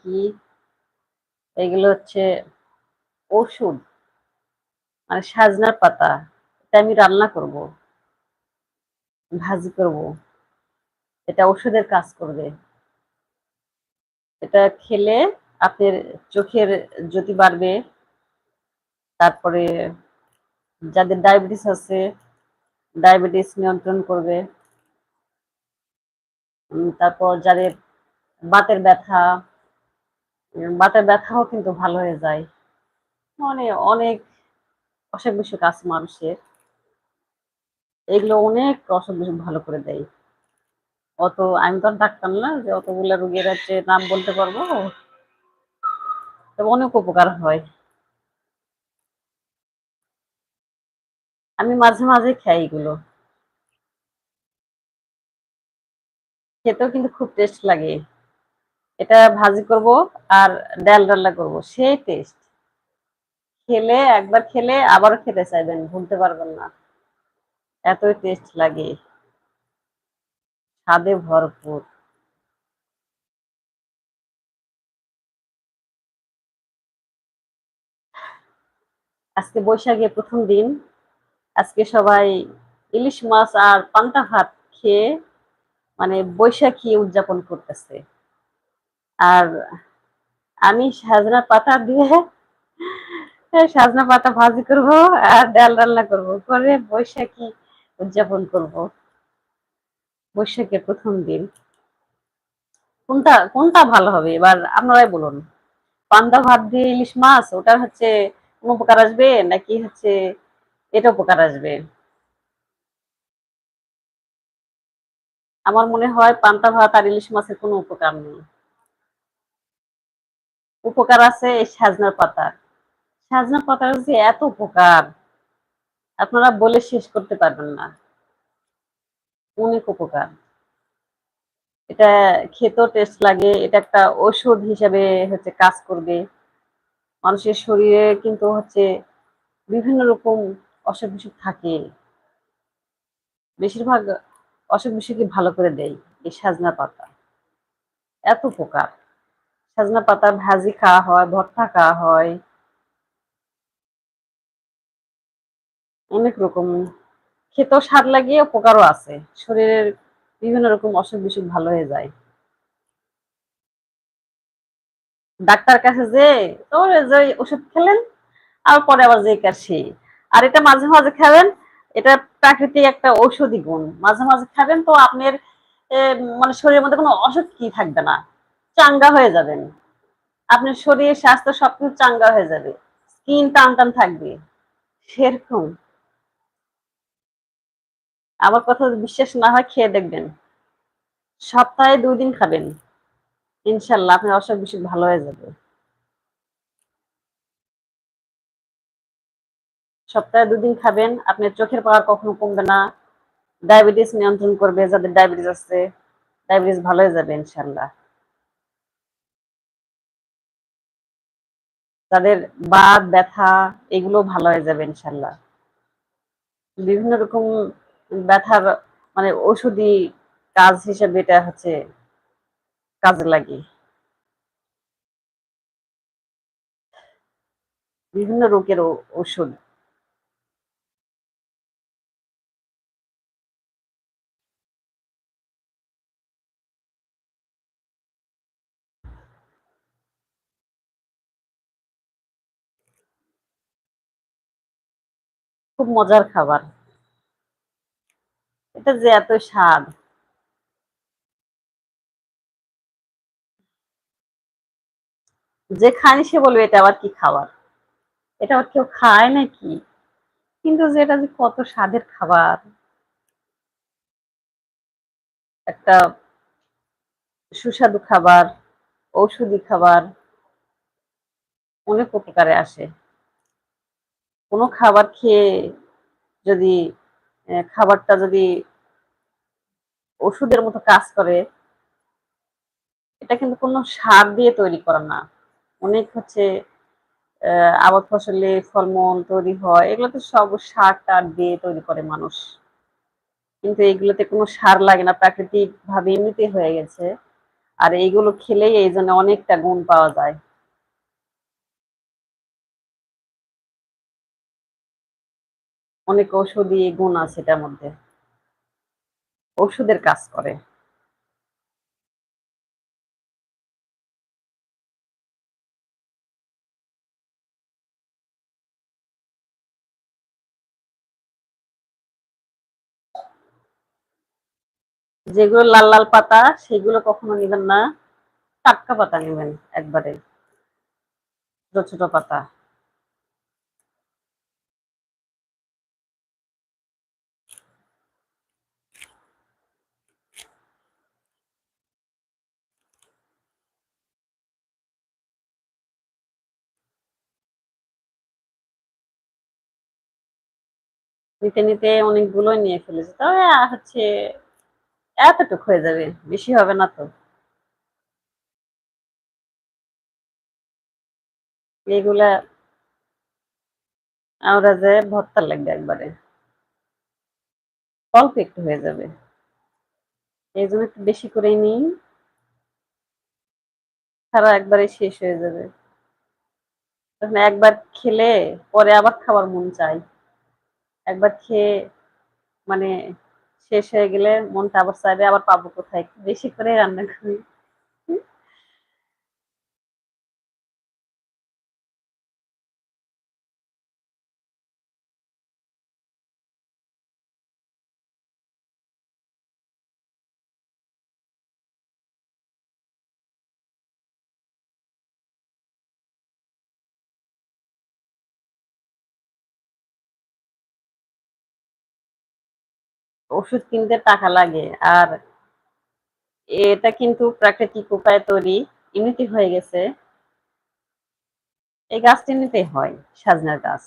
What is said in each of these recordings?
কি? এগুলো হচ্ছে ওষুধ মানে সাজনার পাতা। এটা আমি রান্না করব। ভাজি করব। এটা ওষুধের কাজ করবে। এটা খেলে আপনার চোখের জ্যোতি বাড়বে। তারপরে যাদের ডায়াবেটিস আছে, ডায়াবেটিস নিয়ন্ত্রণ করবে। তারপর যাদের বাতের ব্যথা বাতের ব্যথাও কিন্তু ভালো হয়ে যায়। মানে অনেক অসুখ বিসুখ আছে মানুষের। এগুলো অনেক অসুখ বিসুখ ভালো করে দেয়। অত, আমি তো ডাক্তার না, যে অতগুলো রোগের হচ্ছে নাম বলতে পারব। তবে অনেক উপকার হয়। আমি মাঝে মাঝে খাই এগুলো। খেতেও কিন্তু খুব টেস্ট লাগে। এটা ভাজি করব আর ডাল ডাল্লা করব, সেই টেস্ট খেলে, একবার খেলে, আবারও খেতে চাইবেন, ভুলতে পারবেন না। এতই টেস্ট লাগে। স্বাদে ভরপুর। আজকে বৈশাখে প্রথম দিন। আজকে সবাই ইলিশ মাছ আর পান্তা ভাত খেয়ে মানে বৈশাখী উদযাপন করতেছে। আর আমি সাজনা পাতা দিয়ে সাজনা পাতা ভাজি করব আর ডাল রান্না করব। করে বৈশাখী উদযাপন করব। বৈশাখের প্রথম দিন। কোনটা কোনটা ভালো হবে? এবার আপনারাই বলুন। পান্দা ভাত দিয়ে ইলিশ মাছ, ওটার হচ্ছে কোনো উপকার আসবে? নাকি হচ্ছে এটা উপকার আসবে? আমার মনে হয় পান্তা ভাত আর ইলিশ মাছের কোনো উপকার নেই। উপকার আছে এই সাজনার পাতা। সাজনা পাতার যে এত উপকার, আপনারা বলে শেষ করতে পারবেন না। অনেক উপকার। এটা খেতেও টেস্ট লাগে, এটা একটা ওষুধ হিসাবে হচ্ছে কাজ করবে। মানুষের শরীরে কিন্তু হচ্ছে বিভিন্ন রকম অসুখ বিসুখ থাকে। বেশিরভাগ অসুখ বিসুখই ভালো করে দেয় এই সাজনা পাতা। এত উপকার। সাজনা পাতা, ভাজি খাওয়া হয়, ভর্তা খাওয়া হয়। অনেক রকম। খেতেও স্বাদ লাগে উপকারও আছে। শরীরের বিভিন্ন রকম অসুখ বিসুখ ভালো হয়ে যায়। ডাক্তার কাছে যে, তোর যে ওষুধ খেলেন, আর পরে আবার যে কাশি। আর এটা মাঝে মাঝে খাবেন, এটা প্রাকৃতিক একটা ঔষধি গুণ। মাঝে মাঝে খাবেন তো আপনার মানে শরীরের মধ্যে কোনো অসুখ কি থাকবে না। চাঙ্গা হয়ে যাবেন। আপনার শরীর, স্বাস্থ্য সবকিছু চাঙ্গা হয়ে যাবে। স্কিন টান টান থাকবে। সেরকম। আমার কথা বিশ্বাস না হয়, খেয়ে দেখবেন। সপ্তাহে দুই দিন খাবেন। ইনশাল্লাহ আপনার অসুখ বিসুখ ভালো হয়ে যাবে। সপ্তাহে দুদিন খাবেন। আপনার চোখের পাওয়ার কখনো কমবে না। ডায়াবেটিস নিয়ন্ত্রণ করবে। যাদের ডায়াবেটিস আছে, ডায়াবেটিস ভালো হয়ে যাবে ইনশাল্লাহ। তাদের বাদ ব্যথা, এগুলো ভালো হয়ে যাবে ইনশাল্লাহ। বিভিন্ন রকম ব্যথার মানে ওষুধি কাজ হিসেবে এটা হচ্ছে কাজে লাগে। বিভিন্ন রোগের ওষুধ খুব মজার খাবার। এটা যে এত স্বাদ। যে খায়নি সে বলবে, এটা আবার কি খাবার? এটা আবার কেউ খায় নাকি? কিন্তু যেটা যে কত স্বাদের খাবার। একটা সুস্বাদু খাবার, ঔষধি খাবার, অনেক উপকারে আসে। কোনো খাবার খেয়ে যদি খাবারটা যদি ওষুধের মতো কাজ করে, এটা কিন্তু কোনো সার দিয়ে তৈরি করা না। অনেক হচ্ছে আবাদ ফসলে ফলমূল তৈরি হয় এগুলো তো সব সার টার দিয়ে তৈরি করে মানুষ। কিন্তু এগুলোতে কোনো সার লাগে না প্রাকৃতিক ভাবে এমনিতে হয়ে গেছে। আর এইগুলো খেলেই এই জন্য অনেকটা গুণ পাওয়া যায়। অনেক ঔষধি গুণ আছে এটার মধ্যে। ওষুধের কাজ করে। যেগুলো লাল লাল পাতা, সেগুলো কখনো নেবেন না। টাটকা পাতা নেবেন একবারে। ছোট ছোট পাতা। নিতে নিতে অনেকগুলোই নিয়ে ফেলেছি। তবে হচ্ছে এতটুকু হয়ে যাবে, বেশি হবে না তো। এগুলা আমরা যে ভর্তা লাগবে একবারে। অল্প একটু হয়ে যাবে। এই জন্য একটু বেশি করে নিই। সারা একবারে শেষ হয়ে যাবে। একবার খেলে পরে আবার খাবার মন চাই একবার খেয়ে মানে শেষ হয়ে গেলে মনটা আবার চাইবে আবার পাবো কোথায়? বেশি করে রান্না করি। ওষুধ কিনতে টাকা লাগে। আর এটা কিন্তু প্রাকৃতিক উপায়ে তৈরি ইমিউনিটি হয়ে গেছে। এই গাছটি নিতে হয়, সাজনার গাছ।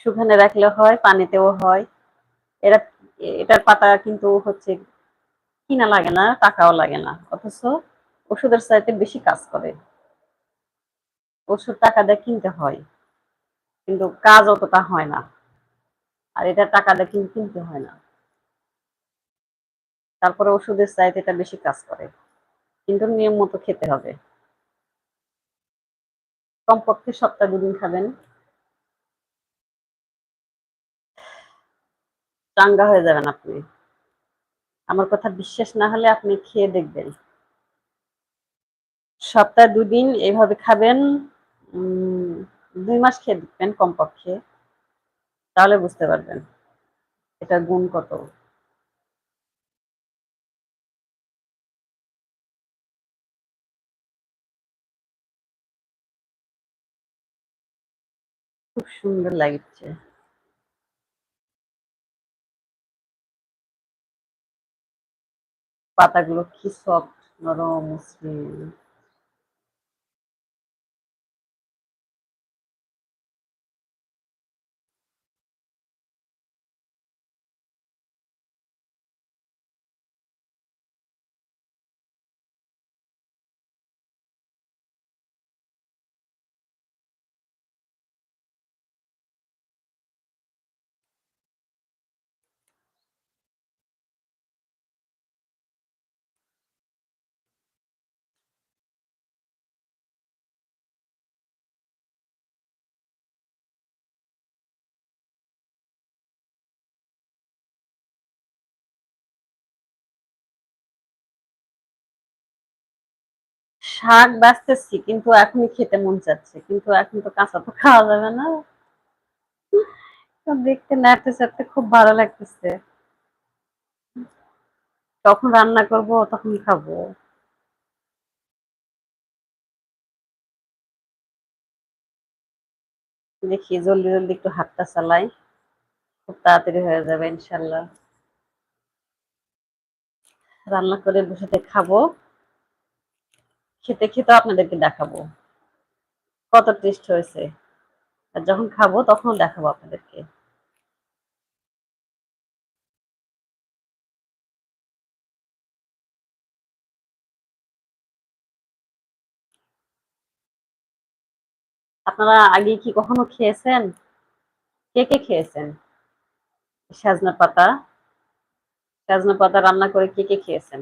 শুকানে রাখলে হয়, পানিতেও হয়। এরা, এটার পাতা কিন্তু হচ্ছে কিনা লাগে না, টাকাও লাগে না। অথচ ওষুধের চাইতে বেশি কাজ করে। ওষুধ টাকা দিয়ে কিনতে হয়, কিন্তু কাজ অতটা হয় না। আর এটা টাকা দিয়ে কিন্তু কিনতে হয় না। তারপরে ওষুধের চাইতে এটা বেশি কাজ করে। কিন্তু নিয়ম মতো খেতে হবে। কমপক্ষে সপ্তাহে দুদিন খাবেন। চাঙ্গা হয়ে যাবেন আপনি। আমার কথা বিশ্বাস না হলে আপনি খেয়ে দেখবেন। সপ্তাহে দুদিন এভাবে খাবেন দুই মাস খেয়ে দেখবেন কমপক্ষে। তাহলে বুঝতে পারবেন এটা গুণ কত। খুব সুন্দর লাগছে। পাতাগুলো কি সফট নরম মসৃণ। শাক বাঁচতেছি, কিন্তু এখনই খেতে মন চাচ্ছে, কিন্তু এখন তো কাঁচা তো খাওয়া যাবে না। দেখতে নাড়তে চাড়তে খুব ভালো লাগতেছে। তখন রান্না করব, তখন খাব। দেখি জলদি জলদি একটু হাতটা চালাই, খুব তাড়াতাড়ি হয়ে যাবে ইনশাল্লাহ। রান্না করে বসে খাব। খেতে খেতে আপনাদেরকে দেখাবো। কত টেস্ট হয়েছে। আর যখন খাব তখন দেখাবো আপনাদেরকে। আপনারা আগে কি কখনো খেয়েছেন? কে কে খেয়েছেন? সাজনা পাতা। সাজনা পাতা রান্না করে কে কে খেয়েছেন?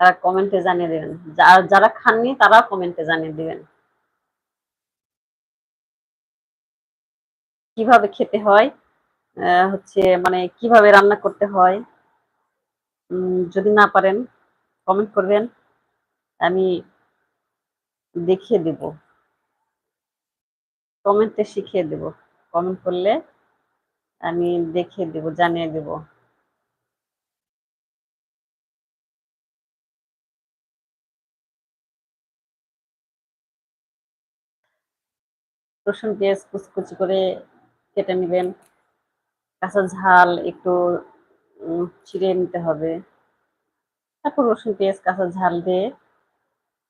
তারা কমেন্টে জানিয়ে দেবেন। যারা খাননি, তারা কমেন্টে জানিয়ে দিবেন। কীভাবে খেতে হয় হচ্ছে মানে কীভাবে রান্না করতে হয় যদি না পারেন কমেন্ট করবেন। আমি দেখিয়ে দেব। কমেন্টে শিখিয়ে দেব। কমেন্ট করলে আমি দেখিয়ে দেব, জানিয়ে দেব। রসুন পেঁয়াজ কুচকুচি করে কেটে নেবেন। কাঁচা ঝাল একটু ছিঁড়ে নিতে হবে। তারপর রসুন পেঁয়াজ, কাঁচা ঝাল দিয়ে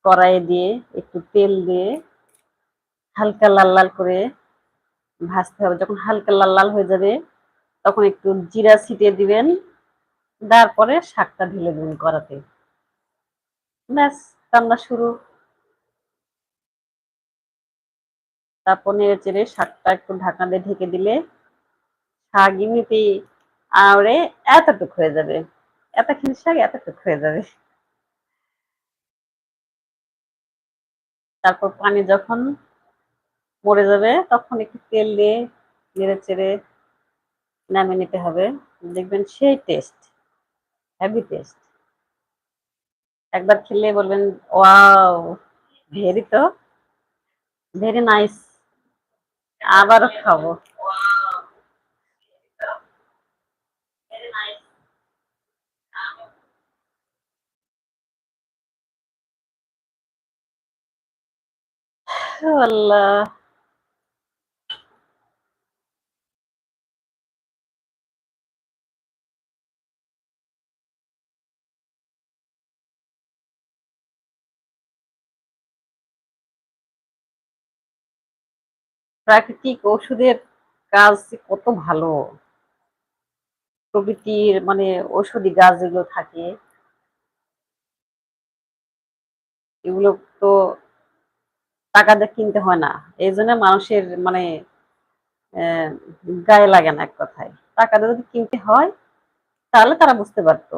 কড়াইয়ে দিয়ে একটু তেল দিয়ে হালকা লাল লাল করে ভাজতে হবে। যখন হালকা লাল লাল হয়ে যাবে, তখন একটু জিরা ছিটিয়ে দিবেন। তারপরে শাকটা ঢেলে দেবেন কড়াতে। ব্যাস, রান্না শুরু। তারপর নেড়ে চেড়ে শাকটা একটু ঢাকনা দিয়ে ঢেকে দিলে শাক এমনিতেই আড়ে এতটুক হয়ে যাবে। এতখানি শাক এতটুক হয়ে যাবে। তারপর পানি যখন মরে যাবে, তখন একটু তেল দিয়ে নেড়ে চেড়ে নামিয়ে নিতে হবে। দেখবেন সেই টেস্ট হেভি টেস্ট একবার খেলে বলবেন, ওয়াও, ভেরি তো, ভেরি নাইস। আবারও খাব। আল্লাহ। প্রাকৃতিক ওষুধের কাজ কত ভালো। প্রকৃতির মানে ঔষধি গাছ যেগুলো থাকে, এগুলো তো টাকা দিয়ে কিনতে হয় না। এই জন্য মানুষের মানে গায়ে লাগে না এক কথায়। টাকা দিয়ে যদি কিনতে হয়, তাহলে তারা বুঝতে পারতো।